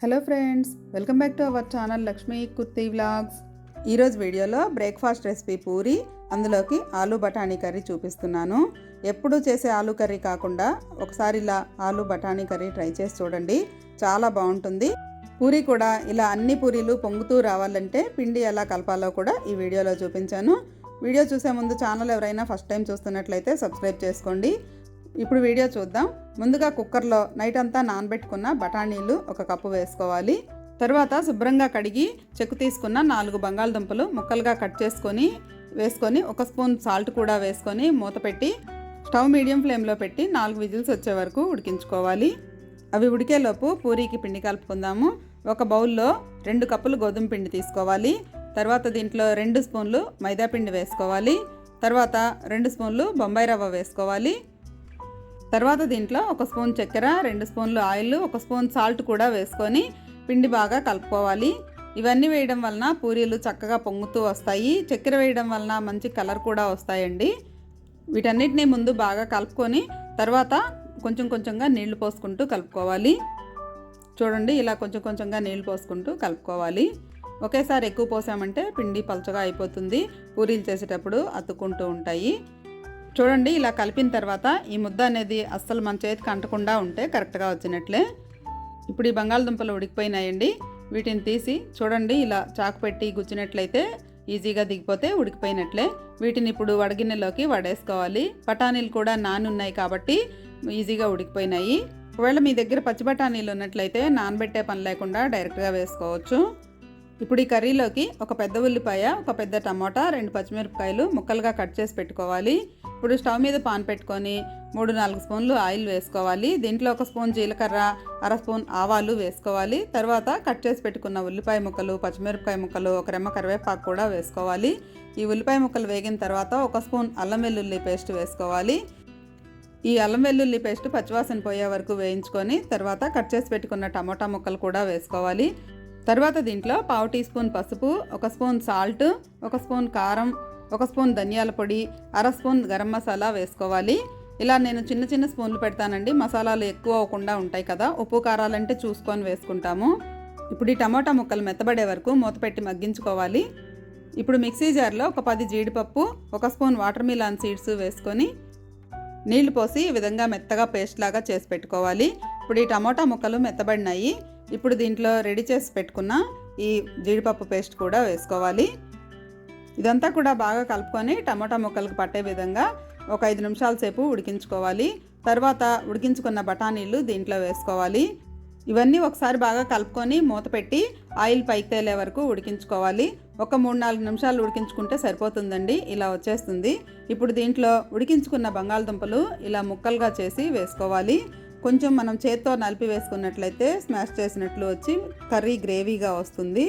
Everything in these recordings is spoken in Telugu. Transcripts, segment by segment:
Hello friends welcome back to our channel Lakshmi Kurti vlogs ఈరోజు వీడియోలో బ్రేక్ఫాస్ట్ రెసిపీ పూరి అందులోకి ఆలు బఠానీ కర్రీ చూపిస్తున్నాను. ఎప్పుడు చేసే ఆలు కర్రీ కాకుండా ఒకసారి ఇలా ఆలు బఠానీ కర్రీ ట్రై చేసి చూడండి చాలా బాగుంటుంది. పూరి కూడా ఇలా అన్ని పూరీలు పొంగుతూ రావాలంటే పిండి ఎలా కలపాలో కూడా ఈ వీడియోలో చూపించాను. వీడియో చూసే ముందు ఛానల్ ఎవరైనా ఫస్ట్ టైం చూస్తున్నట్లయితే సబ్స్క్రైబ్ చేసుకోండి. ఇప్పుడు వీడియో చూద్దాం. ముందుగా కుక్కర్లో నైట్ అంతా నానబెట్టుకున్న బఠానీలు ఒక కప్పు వేసుకోవాలి. తర్వాత శుభ్రంగా కడిగి చెక్కు తీసుకున్న నాలుగు బంగాళదుంపలు ముక్కలుగా కట్ చేసుకొని వేసుకొని ఒక స్పూన్ సాల్ట్ కూడా వేసుకొని మూత పెట్టి స్టవ్ మీడియం ఫ్లేమ్లో పెట్టి నాలుగు విజిల్స్ వచ్చే వరకు ఉడికించుకోవాలి. అవి ఉడికేలోపు పూరీకి పిండి కలుపుకుందాము. ఒక బౌల్లో రెండు కప్పులు గోధుమ పిండి తీసుకోవాలి. తర్వాత దీంట్లో రెండు స్పూన్లు మైదా పిండి వేసుకోవాలి. తర్వాత రెండు స్పూన్లు బొంబాయి రవ్వ వేసుకోవాలి. తర్వాత దీంట్లో ఒక స్పూన్ చక్కెర రెండు స్పూన్లు ఆయిల్ ఒక స్పూన్ సాల్ట్ కూడా వేసుకొని పిండి బాగా కలుపుకోవాలి. ఇవన్నీ వేయడం వలన పూరీలు చక్కగా పొంగుతూ వస్తాయి. చక్కెర వేయడం వలన మంచి కలర్ కూడా వస్తాయండి. వీటన్నిటిని ముందు బాగా కలుపుకొని తర్వాత కొంచెం కొంచెంగా నీళ్ళు పోసుకుంటూ కలుపుకోవాలి. చూడండి ఇలా కొంచెం కొంచెంగా నీళ్ళు పోసుకుంటూ కలుపుకోవాలి. ఒకేసారి ఎక్కువ పోసామంటే పిండి పలుచగా అయిపోతుంది. పూరీలు చేసేటప్పుడు అతుక్కుంటూ ఉంటాయి. చూడండి ఇలా కలిపిన తర్వాత ఈ ముద్ద అనేది అస్సలు మన చేతికి అంటకుండా ఉంటే కరెక్ట్గా వచ్చినట్లే. ఇప్పుడు ఈ బంగాళదుంపలు ఉడికిపోయినాయండి. వీటిని తీసి చూడండి ఇలా చాకు పెట్టి గుచ్చినట్లయితే ఈజీగా దిగిపోతే ఉడికిపోయినట్లే. వీటిని ఇప్పుడు వడగిన్నెలోకి వడేసుకోవాలి. బఠానీలు కూడా నానున్నాయి కాబట్టి ఈజీగా ఉడికిపోయినాయి. ఒకవేళ మీ దగ్గర పచ్చి బఠానీలు ఉన్నట్లయితే నానబెట్టే పని లేకుండా డైరెక్ట్గా వేసుకోవచ్చు. ఇప్పుడు ఈ కర్రీలోకి ఒక పెద్ద ఉల్లిపాయ ఒక పెద్ద టమాటా రెండు పచ్చిమిరపకాయలు ముక్కలుగా కట్ చేసి పెట్టుకోవాలి. ఇప్పుడు స్టవ్ మీద పాన్ పెట్టుకొని మూడు నాలుగు స్పూన్లు ఆయిల్ వేసుకోవాలి. దీంట్లో ఒక స్పూన్ జీలకర్ర అర స్పూన్ ఆవాలు వేసుకోవాలి. తర్వాత కట్ చేసి పెట్టుకున్న ఉల్లిపాయ ముక్కలు పచ్చిమిరపకాయ ముక్కలు ఒక రెమ్మ కరివేపాకు కూడా వేసుకోవాలి. ఈ ఉల్లిపాయ ముక్కలు వేగిన తర్వాత ఒక స్పూన్ అల్లం వెల్లుల్లి పేస్ట్ వేసుకోవాలి. ఈ అల్లం వెల్లుల్లి పేస్ట్ పచ్చివాసన పోయే వరకు వేయించుకొని తర్వాత కట్ చేసి పెట్టుకున్న టమోటా ముక్కలు కూడా వేసుకోవాలి. తర్వాత దీంట్లో పావు టీ స్పూన్ పసుపు ఒక స్పూన్ సాల్ట్ ఒక స్పూన్ కారం ఒక స్పూన్ ధనియాల పొడి అర స్పూన్ గరం మసాలా వేసుకోవాలి. ఇలా నేను చిన్న చిన్న స్పూన్లు పెడతానండి. మసాలాలు ఎక్కువ అవ్వకుండా ఉంటాయి కదా ఉప్పు కారాలంటే చూసుకొని వేసుకుంటాము. ఇప్పుడు ఈ టమాటా ముక్కలు మెత్తబడే వరకు మూత పెట్టి మగ్గించుకోవాలి. ఇప్పుడు మిక్సీ జార్లో ఒక పది జీడిపప్పు ఒక స్పూన్ వాటర్ మిలాన్ సీడ్స్ వేసుకొని నీళ్ళు పోసి ఈ విధంగా మెత్తగా పేస్ట్ లాగా చేసి పెట్టుకోవాలి. ఇప్పుడు ఈ టమాటా ముక్కలు మెత్తబడినాయి. ఇప్పుడు దీంట్లో రెడీ చేసి పెట్టుకున్న ఈ జీడిపప్పు పేస్ట్ కూడా వేసుకోవాలి. ఇదంతా కూడా బాగా కలుపుకొని టమాటా ముక్కలకు పట్టే విధంగా ఒక ఐదు నిమిషాల సేపు ఉడికించుకోవాలి. తర్వాత ఉడికించుకున్న బఠానీలు దీంట్లో వేసుకోవాలి. ఇవన్నీ ఒకసారి బాగా కలుపుకొని మూత పెట్టి ఆయిల్ పైకి తేలే వరకు ఉడికించుకోవాలి. ఒక మూడు నాలుగు నిమిషాలు ఉడికించుకుంటే సరిపోతుందండి. ఇలా వచ్చేస్తుంది. ఇప్పుడు దీంట్లో ఉడికించుకున్న బంగాళదుంపలు ఇలా ముక్కలుగా చేసి వేసుకోవాలి. కొంచెం మనం చేత్తో నలిపి వేసుకున్నట్లయితే స్మాష్ చేసినట్లు వచ్చి కర్రీ గ్రేవీగా వస్తుంది.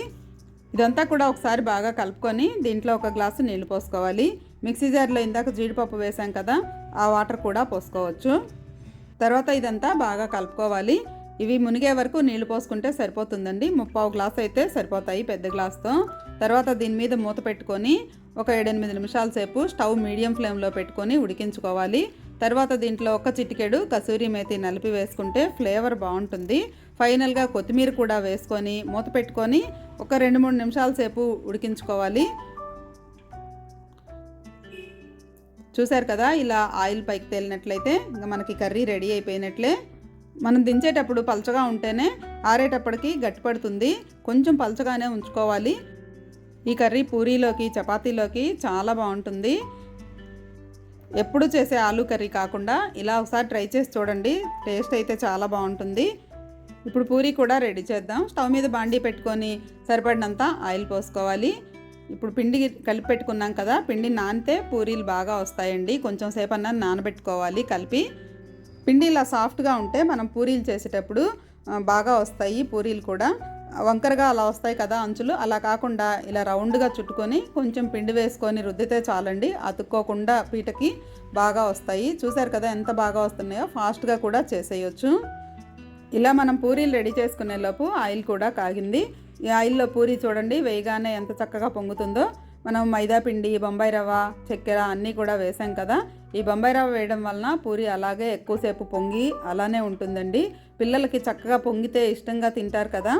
ఇదంతా కూడా ఒకసారి బాగా కలుపుకొని దీంట్లో ఒక గ్లాసు నీళ్ళు పోసుకోవాలి. మిక్సీ జార్లో ఇందాక జీడిపప్పు వేసాం కదా ఆ వాటర్ కూడా పోసుకోవచ్చు. తర్వాత ఇదంతా బాగా కలుపుకోవాలి. ఇవి మునిగే వరకు నీళ్ళు పోసుకుంటే సరిపోతుందండి. ముప్పావు గ్లాస్ అయితే సరిపోతాయి పెద్ద గ్లాస్తో. తర్వాత దీని మీద మూత పెట్టుకొని ఒక ఏడెనిమిది నిమిషాల సేపు స్టవ్ మీడియం ఫ్లేమ్లో పెట్టుకొని ఉడికించుకోవాలి. తర్వాత దీంట్లో ఒక చిటికెడు కసూరి మేతి నలిపి వేసుకుంటే ఫ్లేవర్ బాగుంటుంది. ఫైనల్గా కొత్తిమీర కూడా వేసుకొని మూత పెట్టుకొని ఒక రెండు మూడు నిమిషాల సేపు ఉడికించుకోవాలి. చూశారు కదా ఇలా ఆయిల్ పైకి తేలినట్లయితే ఇంకా మనకి కర్రీ రెడీ అయిపోయినట్లే. మనం దించేటప్పుడు పలచగా ఉంటేనే ఆరేటప్పటికి గట్టిపడుతుంది. కొంచెం పలచగానే ఉంచుకోవాలి. ఈ కర్రీ పూరీలోకి చపాతీలోకి చాలా బాగుంటుంది. ఎప్పుడు చేసే ఆలు కర్రీ కాకుండా ఇలా ఒకసారి ట్రై చేసి చూడండి. టేస్ట్ అయితే చాలా బాగుంటుంది. ఇప్పుడు పూరీ కూడా రెడీ చేద్దాం. స్టవ్ మీద బాండీ పెట్టుకొని సరిపడినంత ఆయిల్ పోసుకోవాలి. ఇప్పుడు పిండి కలిపి పెట్టుకున్నాం కదా పిండి నానితే పూరీలు బాగా వస్తాయండి. కొంచెం సేపు అన్న నానబెట్టుకోవాలి కలిపి. పిండి ఇలా సాఫ్ట్గా ఉంటే మనం పూరీలు చేసేటప్పుడు బాగా వస్తాయి పూరీలు కూడా. వంకరగా అలా వస్తాయి కదా అంచులు. అలా కాకుండా ఇలా రౌండ్గా చుట్టుకొని కొంచెం పిండి వేసుకొని రుద్దితే చాలండి. అతుక్కోకుండా పీటకి బాగా వస్తాయి. చూసారు కదా ఎంత బాగా వస్తున్నాయో. ఫాస్ట్గా కూడా చేసేయచ్చు. ఇలా మనం పూరీలు రెడీ చేసుకునే లోపు ఆయిల్ కూడా కాగింది. ఈ ఆయిల్లో పూరి చూడండి వేయగానే ఎంత చక్కగా పొంగుతుందో. మనం మైదా పిండి బొంబాయి రవ్వ చక్కెర అన్నీ కూడా వేసాం కదా. ఈ బొంబాయి రవ్వ వేయడం వలన పూరి అలాగే ఎక్కువసేపు పొంగి అలానే ఉంటుందండి. పిల్లలకి చక్కగా పొంగితే ఇష్టంగా తింటారు కదా.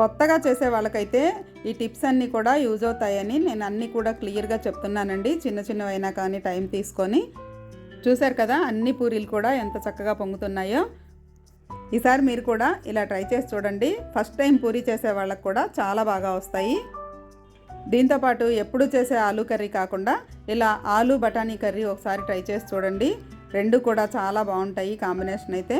కొత్తగా చేసే వాళ్ళకైతే ఈ టిప్స్ అన్నీ కూడా యూజ్ అవుతాయని నేను అన్నీ కూడా క్లియర్గా చెప్తున్నానండి. చిన్న చిన్నవైనా కానీ టైం తీసుకొని. చూశారు కదా అన్ని పూరీలు కూడా ఎంత చక్కగా పొంగుతున్నాయో. ఈసారి మీరు కూడా ఇలా ట్రై చేసి చూడండి. ఫస్ట్ టైం పూరీ చేసే వాళ్ళకు కూడా చాలా బాగా వస్తాయి. దీంతోపాటు ఎప్పుడు చేసే ఆలూ కర్రీ కాకుండా ఇలా ఆలూ బఠానీ కర్రీ ఒకసారి ట్రై చేసి చూడండి. రెండు కూడా చాలా బాగుంటాయి కాంబినేషన్ అయితే.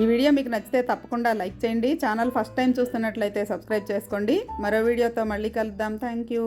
ఈ వీడియో మీకు నచ్చితే తప్పకుండా లైక్ చేయండి. ఛానల్ ఫస్ట్ టైం చూస్తున్నట్లయితే సబ్స్క్రైబ్ చేసుకోండి. మరో వీడియోతో మళ్ళీ కలుద్దాం. Thank you